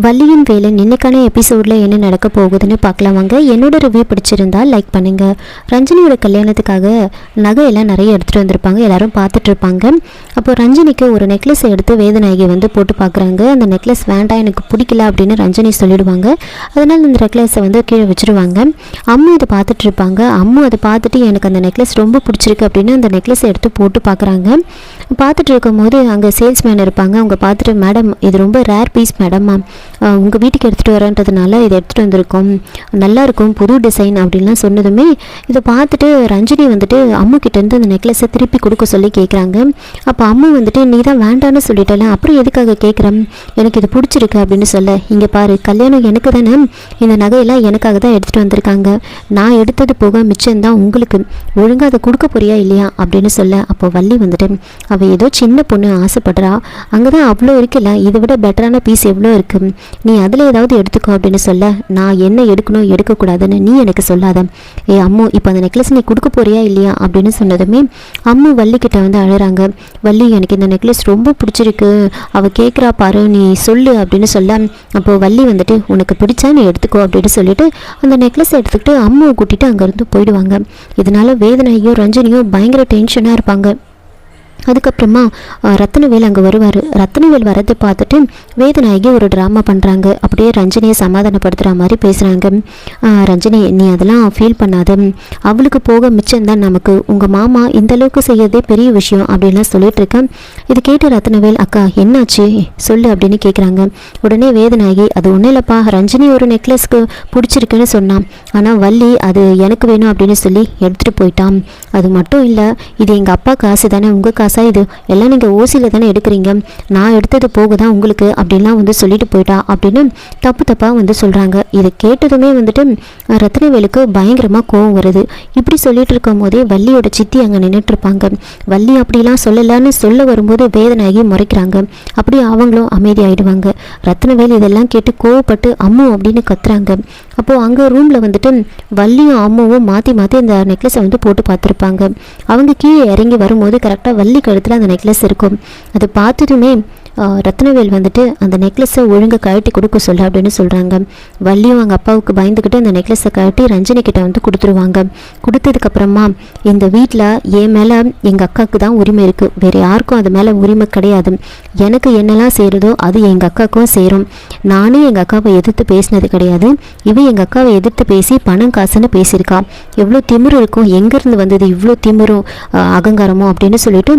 வள்ளியின் வேலன் இன்னைக்கான எபிசோடில் என்ன நடக்க போகுதுன்னு பார்க்கலாம் வாங்க. என்னோட ரிவ்யூ பிடிச்சிருந்தா லைக் பண்ணுங்க. ரஞ்சனியோட கல்யாணத்துக்காக நகையெல்லாம் நிறைய எடுத்துகிட்டு வந்திருப்பாங்க. எல்லாரும் பார்த்துட்டு இருப்பாங்க. அப்போ ரஞ்சனிக்கு ஒரு நெக்லஸ் எடுத்து வேதநாயகி வந்து போட்டு பார்க்குறாங்க. அந்த நெக்லஸ் வேண்டாம் எனக்கு பிடிக்கல அப்படின்னு ரஞ்சனி சொல்லிடுவாங்க. அதனால் அந்த நெக்லஸை வந்து கீழே வச்சுருவாங்க. அம்மு இதை பார்த்துட்டு இருப்பாங்க. அம்மு அதை பார்த்துட்டு எனக்கு அந்த நெக்லஸ் ரொம்ப பிடிச்சிருக்கு அப்படின்னு அந்த நெக்லஸை எடுத்து போட்டு பார்க்குறாங்க. பார்த்துட்டு இருக்கும்போது அங்கே சேல்ஸ்மேன் இருப்பாங்க. அவங்க பார்த்துட்டு மேடம் இது ரொம்ப ரேர் பீஸ் மேடம் உங்கள் வீட்டுக்கு எடுத்துகிட்டு வரேன்றதுனால இதை எடுத்துகிட்டு வந்திருக்கோம். நல்லாயிருக்கும் புது டிசைன் அப்படின்லாம் சொன்னதுமே இதை பார்த்துட்டு ரஞ்சினி வந்துட்டு அம்மு கிட்டேருந்து அந்த நெக்லஸை திருப்பி கொடுக்க சொல்லி கேட்குறாங்க அப்போ அம்மு வந்துட்டு நீ தான் வேண்டான்னு சொல்லிட்டல அப்புறம் எதுக்காக கேட்குறேன் எனக்கு இது பிடிச்சிருக்கு அப்படின்னு சொல்ல இங்கே பாரு கல்யாணம் எனக்கு தானே இந்த நகையெல்லாம் எனக்காக தான் எடுத்துகிட்டு வந்திருக்காங்க. நான் எடுத்தது போக மிச்சம்தான் உங்களுக்கு. ஒழுங்காக அதை கொடுக்க போறியா இல்லையா? அப்படின்னு சொல்ல அப்போ வள்ளி வந்துட்டு அவள் ஏதோ சின்ன பொண்ணு ஆசைப்படுறா. அங்கே தான் அவ்வளோ இருக்குல்ல இதை விட பெட்டரான பீஸ் எவ்வளோ இருக்குது நீ அதில் ஏதாவது எடுத்துக்கோ அப்படின்னு சொல்ல நான் என்ன எடுக்கணும் எடுக்கக்கூடாதுன்னு நீ எனக்கு சொல்லாத. ஏ அம்மு இப்போ அந்த நெக்லஸ் நீ கொடுக்க போறியா இல்லையா? அப்படின்னு சொன்னதுமே அம்மு வள்ளிக்கிட்ட வந்து அழுறாங்க. வள்ளி எனக்கு இந்த நெக்லஸ் ரொம்ப பிடிச்சிருக்கு. அவள் கேட்குறா பாரு நீ சொல்லு அப்படின்னு சொல்ல அப்போ வள்ளி வந்துட்டு உனக்கு பிடிச்சா நீ எடுத்துக்கோ அப்படின்னு சொல்லிட்டு அந்த நெக்லஸ் எடுத்துக்கிட்டு அம்முவை கூட்டிட்டு அங்கேருந்து போயிடுவாங்க. இதனால வேதனையும் ரஞ்சனியும் பயங்கர டென்ஷனாக இருப்பாங்க. அதுக்கப்புறமா ரத்தனவேல் ரத்னவேல் அங்கே வருவார். ரத்னவேல் வரதை பார்த்துட்டு வேதநாயகி ஒரு ட்ராமா பண்ணுறாங்க அப்படியே ரஞ்சனியை சமாதானப்படுத்துகிற மாதிரி பேசுகிறாங்க ரஞ்சனி நீ அதெல்லாம் ஃபீல் பண்ணாத. அவளுக்கு போக மிச்சம்தான் நமக்கு. உங்கள் மாமா இந்த அளவுக்கு செய்யறதே பெரிய விஷயம் அப்படின்லாம் சொல்லிட்டு இருக்கேன் இது கேட்டு ரத்னவேல் அக்கா என்னாச்சு? சொல்லு அப்படின்னு கேட்குறாங்க உடனே வேதநாயகி அது ஒன்றும் இல்லைப்பா. ரஞ்சினி ஒரு நெக்லஸ்க்கு பிடிச்சிருக்குன்னு சொன்னான். ஆனால் வள்ளி அது எனக்கு வேணும் அப்படின்னு சொல்லி எடுத்துகிட்டு போயிட்டான். அது மட்டும் இல்லை இது எங்கள் அப்பா காசு தானே உங்கள் காசு இது எல்லாம் நீங்கள் ஓசியில் தானே எடுக்கிறீங்க? நான் எடுத்தது போக தான் உங்களுக்கு? அப்படின்லாம் வந்து சொல்லிட்டு போயிட்டா அப்படின்னு தப்பு தப்பாக வந்து சொல்கிறாங்க இதை கேட்டதுமே வந்துட்டு ரத்னவேலுக்கு பயங்கரமாக கோவம் வருது. இப்படி சொல்லிட்டு இருக்கும் போதே வள்ளியோட சித்தி அங்கே நின்றுட்டு இருப்பாங்க வள்ளி அப்படிலாம் சொல்லலான்னு சொல்ல வரும்போது வேதனாகி முறைக்கிறாங்க. அப்படியே அவங்களும் அமைதியாயிடுவாங்க. ரத்னவேல் இதெல்லாம் கேட்டு கோவப்பட்டு அம்மு அப்படின்னு கத்துறாங்க. அப்போது அங்கே ரூமில் வந்துட்டு வள்ளியும் அம்முவும் மாற்றி மாற்றி அந்த நெக்லஸை வந்து போட்டு பார்த்துருப்பாங்க. அவங்க கீழே இறங்கி வரும்போது கரெக்டாக வள்ளி கழுத்தில் அந்த நெக்லஸ் இருக்கும். அதை பார்த்ததுமே ரத்னவேல் வந்துட்டு அந்த நெக்லஸை ஒழுங்காக கழட்டி கொடுக்க சொல்ல அப்படின்னு சொல்கிறாங்க வள்ளியும் அவங்க அப்பாவுக்கு பயந்துக்கிட்டு அந்த நெக்லஸை கழட்டி ரஞ்சனி கிட்ட வந்து கொடுத்துருவாங்க. கொடுத்ததுக்கப்புறமா இந்த வீட்டில் என் மேலே எங்கள் அக்காவுக்கு தான் உரிமை இருக்குது வேறு யாருக்கும் அது மேலே உரிமை கிடையாது. எனக்கு என்னெல்லாம் செய்கிறதோ அது எங்கள் அக்காவுக்கும் சேரும். நானே எங்கள் அக்காவை எதிர்த்து பேசினது கிடையாது. இவன் எங்கள் அக்காவை எதிர்த்து பேசி பணம் காசுன்னு பேசியிருக்கா. எவ்வளோ திமிரு இருக்கும். எங்கேருந்து வந்தது இவ்வளோ திமிரும் அகங்காரமோ அகங்காரமும் அப்படின்னு சொல்லிட்டு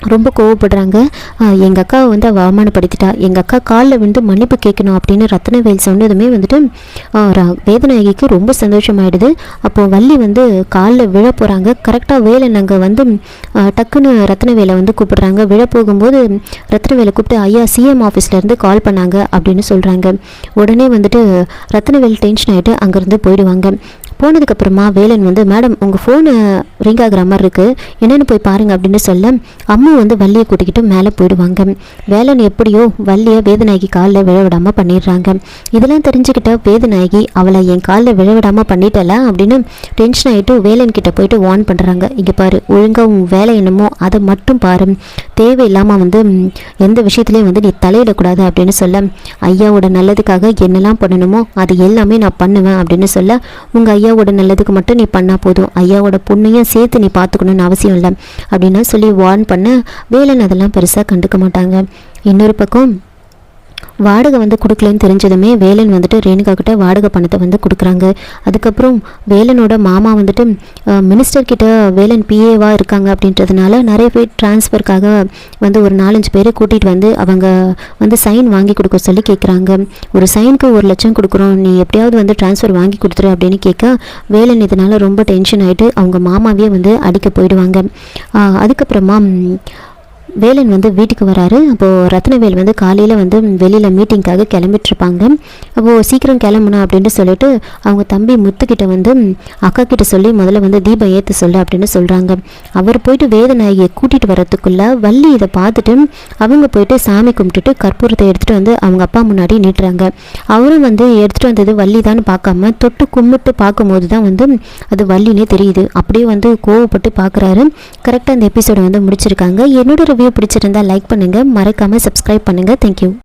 ரொம்ப கோவப்படுறாங்க. எங்கள் அக்காவை வந்து அவள் அவமானப்படுத்திட்டா. எங்கள் அக்கா காலில் விழுந்து மன்னிப்பு கேட்கணும் அப்படின்னு ரத்னவேல் சொன்னதுமே வந்துட்டு ர- வேதநாயகிக்கு ரொம்ப சந்தோஷமாயிடுது. அப்போது வள்ளி வந்து காலில் விழ போகிறாங்க கரெக்டாக வேலை நாங்கள் வந்து டக்குன்னு டக்குன்னு ரத்னவேலை வந்து கூப்பிடுறாங்க. விழ போகும்போது ரத்னவேலை கூப்பிட்டு ஐயா சிஎம் ஆஃபீஸ்லேருந்து கால் பண்ணாங்க அப்படின்னு சொல்கிறாங்க உடனே வந்துட்டு ரத்னவேல் டென்ஷன் ஆகிட்டு அங்கேருந்து போயிடுவாங்க. போனதுக்கப்புறமா வேலன் வந்து மேடம் உங்கள் ஃபோனு ரிங் ஆகிற மாதிரி இருக்குது என்னென்னு போய் பாருங்கள் அப்படின்னு சொல்ல அம்மு வந்து வள்ளியை கூட்டிக்கிட்டு மேலே போயிடுவாங்க. வேலன் எப்படியோ வள்ளியை வேதநாயகி காலில் விழ விடாமல் பண்ணிடுறாங்க. இதெல்லாம் தெரிஞ்சுக்கிட்ட வேதநாயகி அவளை என் காலில் விழ விடாமல் அப்படின்னு டென்ஷன் ஆகிட்டு வேலன் கிட்ட போயிட்டு வார்ன் பண்ணுறாங்க இங்கே பாரு ஒழுங்காக உன் வேலை என்னமோ அதை மட்டும் பாரு. தேவையில்லாமல் வந்து எந்த விஷயத்துலையும் வந்து நீ தலையிடக்கூடாது அப்படின்னு சொல்ல ஐயாவோட நல்லதுக்காக என்னெல்லாம் பண்ணணுமோ அது எல்லாமே நான் பண்ணுவேன் அப்படின்னு சொல்ல உங்கள் ஐயா ஐயாவோட நல்லதுக்கு மட்டும் நீ பண்ணால் போதும். ஐயாவோட பொண்ணையும் சேர்த்து நீ பார்த்துக்கணுன்னு அவசியம் இல்லை. அப்படின்னு சொல்லி வார்ன் பண்ண வேலன் அதெல்லாம் பெருசாக கண்டுக்க மாட்டாங்க. இன்னொரு பக்கம் வாடகை வந்து கொடுக்கலன்னு தெரிஞ்சதுமே வேலன் வந்துட்டு ரேணுகா கிட்ட வாடகை பணத்தை வந்து கொடுக்குறாங்க. அதுக்கப்புறம் வேலனோட மாமா வந்துட்டு மினிஸ்டர் கிட்ட வேலன் பிஏவாக இருக்காங்க அப்படின்றதுனால நிறைய பேர் டிரான்ஸ்ஃபருக்காக வந்து ஒரு நாலஞ்சு பேரை கூட்டிகிட்டு வந்து அவங்க வந்து சைன் வாங்கி கொடுக்க சொல்லி கேட்குறாங்க ஒரு சைனுக்கு ஒரு லட்சம் கொடுக்குறோம். நீ எப்படியாவது வந்து ட்ரான்ஸ்ஃபர் வாங்கி கொடுத்துரு அப்படின்னு கேட்க வேலன் இதனால் ரொம்ப டென்ஷன் ஆகிட்டு அவங்க மாமாவே வந்து அடிக்க போயிடுவாங்க. அதுக்கப்புறமா வேலன் வந்து வீட்டுக்கு வராரு. அப்போது ரத்னவேல் வந்து காலையில் வந்து வெளியில் மீட்டிங்க்காக கிளம்பிட்டுருப்பாங்க. அப்போது சீக்கிரம் கிளம்புனா அப்படின்னு சொல்லிட்டு அவங்க தம்பி முத்துக்கிட்ட வந்து அக்கா கிட்ட சொல்லி முதல்ல வந்து தீபம் ஏற்று சொல்லு அப்படின்னு சொல்கிறாங்க அவர் போயிட்டு வேதநாயகியை கூட்டிகிட்டு வரத்துக்குள்ளே வள்ளி இதை பார்த்துட்டு அவங்க போயிட்டு சாமி கும்பிட்டுட்டு கற்பூரத்தை எடுத்துகிட்டு வந்து அவங்க அப்பா முன்னாடி நீட்டுறாங்க அவரும் வந்து எடுத்துகிட்டு வந்தது வள்ளி தான் பார்க்காம தொட்டு கும்பிட்டு பார்க்கும்போது தான் வந்து அது வள்ளினே தெரியுது. அப்படியே வந்து கோவப்பட்டு பார்க்குறாரு. கரெக்டாக அந்த எபிசோடை வந்து முடிச்சிருக்காங்க. என்னோட ரிவ்யூ பிடிச்சிருந்தா லைக் பண்ணுங்கள் மறக்காமல் சப்ஸ்கிரைப் பண்ணுங்கள் தேங்க்யூ